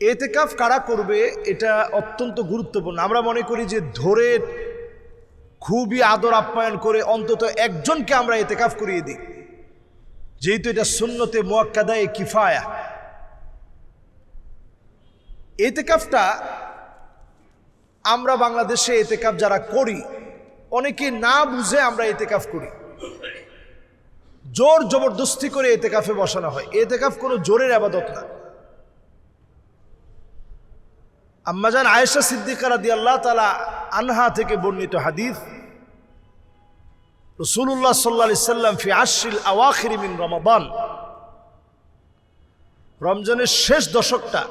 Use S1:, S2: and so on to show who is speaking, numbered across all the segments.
S1: এতেকাফ কারা করবে এটা অত্যন্ত গুরুত্বপূর্ণ। আমরা মনে করি যে ধরে খুবই আদর আপ্যায়ন করে অন্তত একজনকে আমরা এতেকাফ করিয়ে দিই। যেহেতু এটা সুন্নতে মোয়াক্কাদায় কিফায়া। এতেকাফটা আমরা বাংলাদেশে এতেকাফ যারা করি, অনেকে না বুঝে আমরা এতেকাফ করি। জোর জবরদস্তি করে এতেকাফে বসানো হয়। এতেকাফ কোনো জোরের আবাদত না। আম্মাজান আয়েশা সিদ্দিকা রাদি আল্লাহ তালা আনহা থেকে বর্ণিত হাদিস রসুল্লাহ সাল্লা সাল্লাম ফি আশিল আওয়াখির মিন রমাবান রমজানের শেষ দশকটা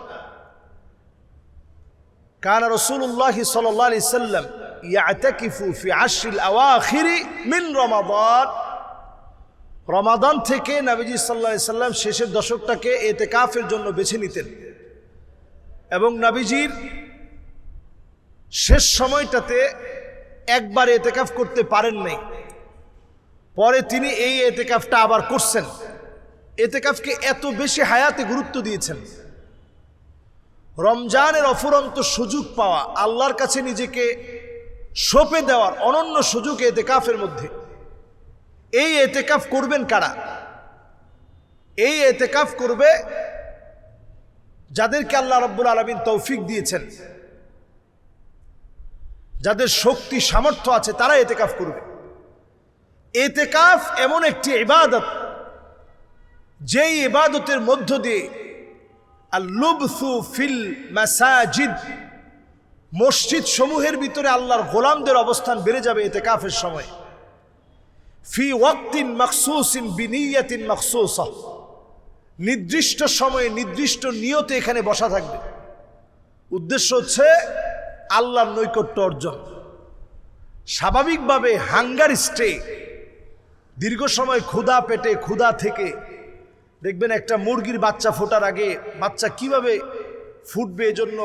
S1: কান রসুল্লাহ সাল্লাহ আলি সাল্লাম ইয়াতাকিফু ফি আশিল আওয়াখিরি মিন রমাবান রমাদান থেকে নবীজি সাল্লাহ সাল্লাম শেষের দশকটাকে এতে কাফের জন্য বেছে নিতেন। এবং নাবিজির শেষ সময়টাতে একবার এতেকাফ করতে পারেন নাই। পরে তিনি এই এতেকাফটা আবার করছেন। এতেকাফকে এত বেশি হায়াতে গুরুত্ব দিয়েছেন। রমজানের অফুরন্ত সুযোগ পাওয়া, আল্লাহর কাছে নিজেকে সঁপে দেওয়ার অনন্য সুযোগ এতেকাফের মধ্যে। এই এতেকাফ করবেন কারা? এই এতেকাফ করবে যাদেরকে আল্লাহ রব্বুল আলমিন তৌফিক দিয়েছেন, যাদের শক্তি, সামর্থ্য আছে, তারা এতেকাফ করবে। এতেকাফ এমন একটি ইবাদত, যেই ইবাদতের মধ্য দিয়ে আল্লুবসু ফিল মাসাজিদ, মসজিদ সমূহের ভিতরে আল্লাহর গোলামদের অবস্থান বেড়ে যাবে এতেকাফের সময়। ফি ওয়াক্তিন মখসুসিন বিনিয়াতিন মখসুসা। নির্দিষ্ট সময়ে নির্দিষ্ট নিয়তে এখানে বসা থাকবে। উদ্দেশ্য হচ্ছে আল্লাহর নৈকট্য অর্জন। স্বাভাবিকভাবে হাঙ্গার স্টে, দীর্ঘ সময় ক্ষুধা পেটে, ক্ষুধা থেকে। দেখবেন একটা মুরগির বাচ্চা ফোটার আগে বাচ্চা কীভাবে ফুটবে এজন্য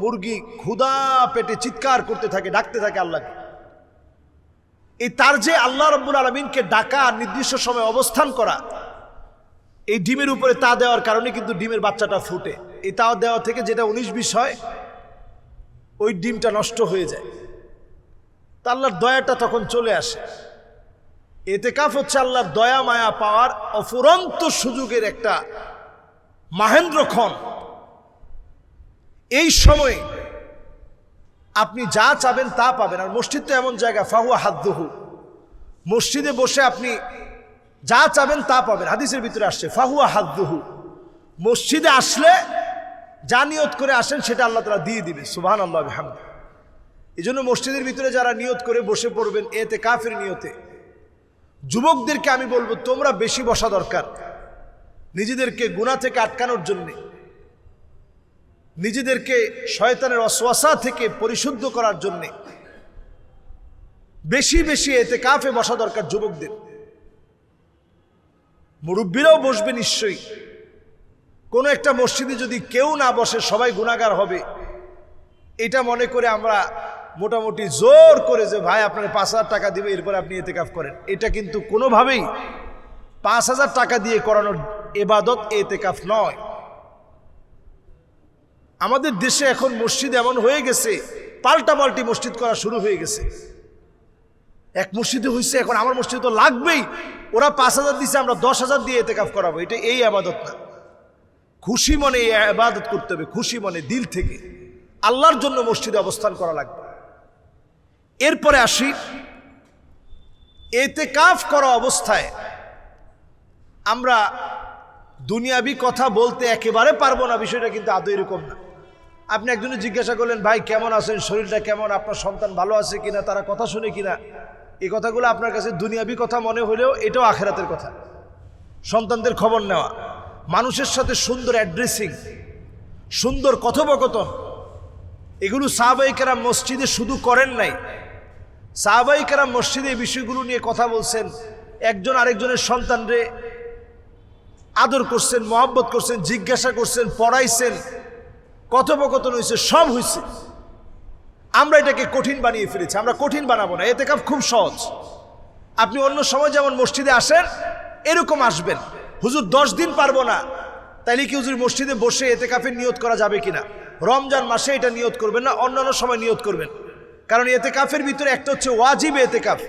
S1: মুরগি ক্ষুধা পেটে চিৎকার করতে থাকে, ডাকতে থাকে আল্লাহকে। এই তার যে আল্লাহ রব্বুল আলমিনকে ডাকা, নির্দিষ্ট সময় অবস্থান করা এই ডিমের উপরে তা দেওয়ার কারণে কিন্তু ডিমের বাচ্চাটা ফুটে। এই তা দেওয়া থেকে যেটা উনিশ বিশ হয়, ওই ডিমটা নষ্ট হয়ে যায়। তা আল্লাহর দয়াটা তখন চলে আসে। এতে কাফ হচ্ছে আল্লাহর দয়া, মায়া, পাওয়ার অফুরন্ত সুযোগের একটা মাহেন্দ্রক্ষণ এই সময়ে আপনি যা চাবেন তা পাবেন। আর মসজিদ তো এমন জায়গা, ফাহুয়া হাদ্দুহু। মসজিদে বসে আপনি যা চাবেন তা পাবেন। হাদিসের ভিতরে আসছে, ফাহুয়া হাদ্দুহু মসজিদে আসলে যা নিয়ত করে আসেন সেটা আল্লাহ তালা দিয়ে দিবে সুবাহান আল্লাহ হামদ এই জন্য মসজিদের ভিতরে যারা নিয়ত করে বসে পড়বেন, এতে কাফের নিয়তে। যুবকদেরকে আমি বলব, তোমরা বেশি বসা দরকার নিজেদেরকে গুণা থেকে আটকানোর জন্যে। নিজেদেরকে শয়তানের অশ্বাসা থেকে পরিশুদ্ধ করার জন্যে। বেশি বেশি এতে কাফে বসা দরকার যুবকদের। মুরব্বীরাও বসবে নিশ্চয়ই। কোনো একটা মসজিদে যদি কেউ না বসে, সবাই গুণাগার হবে। এটা মনে করে আমরা মোটামুটি জোর করে যে, ভাই, আপনার পাঁচ হাজার টাকা দিবে, এরপরে আপনি এতেকাফ করেন। এটা কিন্তু কোনোভাবেই পাঁচ হাজার টাকা দিয়ে করানোর এবাদত এতেকাফ নয়। আমাদের দেশে এখন মসজিদ এমন হয়ে গেছে পাল্টা পাল্টি মসজিদ করা শুরু হয়ে গেছে। এক মসজিদে হয়েছে এখন আমার মসজিদে তো লাগবেই। ওরা পাঁচ হাজার দিছে, আমরা দশ হাজার দিয়ে এতে এতেকাফ করাবো। এটা এই আবাদত না। খুশি মনে এই আবাদত করতে হবে, খুশি মনে দিল থেকে। আল্লাহর জন্য মসজিদে অবস্থান করা লাগবে। এরপরে আসি এতে কাফ করা অবস্থায় আমরা দুনিয়াবি কথা বলতে একেবারে পারব না, বিষয়টা কিন্তু আদৌ এরকম না। আপনি একজনে জিজ্ঞাসা করলেন, ভাই, কেমন আছেন? শরীরটা কেমন? আপনার সন্তান ভালো আছে কিনা? তারা কথা শুনে কিনা? এই কথাগুলো আপনার কাছে দুনিয়াবি কথা মনে হলেও এটাও আখেরাতের কথা। সন্তানদের খবর নেওয়া, মানুষের সাথে সুন্দর অ্যাড্রেসিং সুন্দর কথোপকথন, এগুলো সাহাবাইকেরা মসজিদে শুধু করেন নাই। সাহাবাইকেরা মসজিদে এই বিষয়গুলো নিয়ে কথা বলছেন, একজন আরেকজনের সন্তানরে আদর করছেন, মহব্বত করছেন, জিজ্ঞাসা করছেন, পড়াইছেন, কথোপকথন হয়েছে সব হয়েছে আমরা এটাকে কঠিন বানিয়ে ফেলেছি, আমরা কঠিন বানাবো না, এতে কাপ খুব সহজ। আপনি অন্য সময় যেমন মসজিদে আসেন, এরকম আসবেন। হুজুর, দশ দিন পারব না। তাইলে কি হুজুর মসজিদে বসে এতে কাফের নিয়ত করা যাবে কিনা? রমজান মাসে এটা নিয়ত করবেন না অন্যান্য সময় নিয়ত করবেন। কারণ এতে কাফের ভিতরে একটা হচ্ছে ওয়াজিব এতে কাফ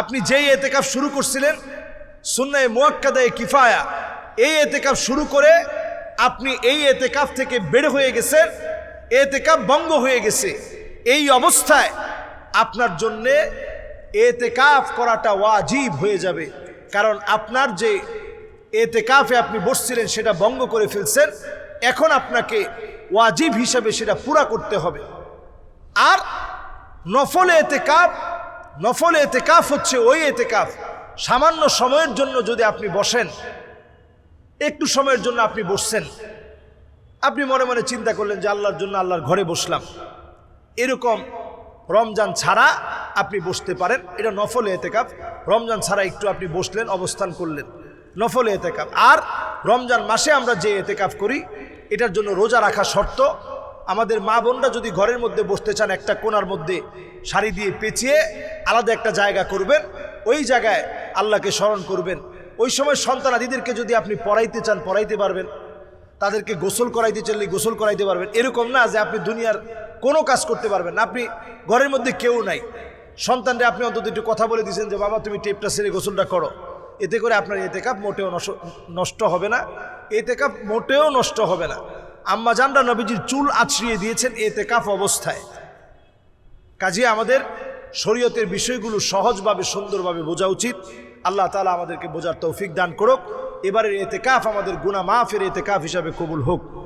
S1: আপনি যেই এতে কাফ শুরু করছিলেন, সুন্নায় মোয়াক্কাদায় কিফায়া, এই এতে কাফ শুরু করে আপনি এই এতে কাফ থেকে বের হয়ে গেছেন, এতে কাফ ভঙ্গ হয়ে গেছে। এই অবস্থায় আপনার জন্যে এতে কাফ করাটা ওয়াজিব হয়ে যাবে। কারণ আপনার যে এতে কাফে আপনি বসছিলেন, সেটা ভঙ্গ করে ফেলছেন, এখন আপনাকে ওয়াজিব হিসাবে সেটা পুরা করতে হবে। আর নফলে এতে কাপ নফলে এতে কাফ হচ্ছে ওই এতে কাফ সামান্য সময়ের জন্য যদি আপনি বসেন, একটু সময়ের জন্য আপনি বসছেন, আপনি মনে মনে চিন্তা করলেন যে আল্লাহর জন্য আল্লাহর ঘরে বসলাম। এরকম রমজান ছাড়া আপনি বসতে পারেন। এটা নফল এতেকাপ রমজান ছাড়া একটু আপনি বসলেন, অবস্থান করলেন। নফল এতেকাপ আর রমজান মাসে আমরা যে এতেকাপ করি, এটার জন্য রোজা রাখা শর্ত, আমাদের মা বোনরা যদি ঘরের মধ্যে বসতে চান, একটা কোনার মধ্যে শাড়ি দিয়ে পেঁচিয়ে আলাদা একটা জায়গা করবেন, ওই জায়গায় আল্লাহকে স্মরণ করবেন। ওই সময় সন্তানাদিদেরকে যদি আপনি পড়াইতে চান, পড়াইতে পারবেন। তাদেরকে গোসল করাইতে চাইলে গোসল করাইতে পারবেন। এরকম না যে আপনি দুনিয়ার কোনো কাজ করতে পারবেন না। আপনি ঘরের মধ্যে কেউ নাই। সন্তানরা আপনি অন্তত একটু কথা বলে দিয়েছেন যে, বাবা, তুমি টেপটা সেরে গোসলটা করো। এতে করে আপনার এতে কাপ মোটেও নষ্ট- হবে না। এতে কাপ মোটেও নষ্ট হবে না। আম্মা জানরা নবীজির চুল আছড়িয়ে দিয়েছেন এতে কাপ অবস্থায়। কাজে আমাদের শরীয়তের বিষয়গুলো সহজভাবে, সুন্দরভাবে বোঝা উচিত। আল্লাহ তালা আমাদেরকে বোঝার তৌফিক দান করুক। এবারের এতে কাফ আমাদের গুণা মাফের এতে কাফ হিসাবে কবুল হোক।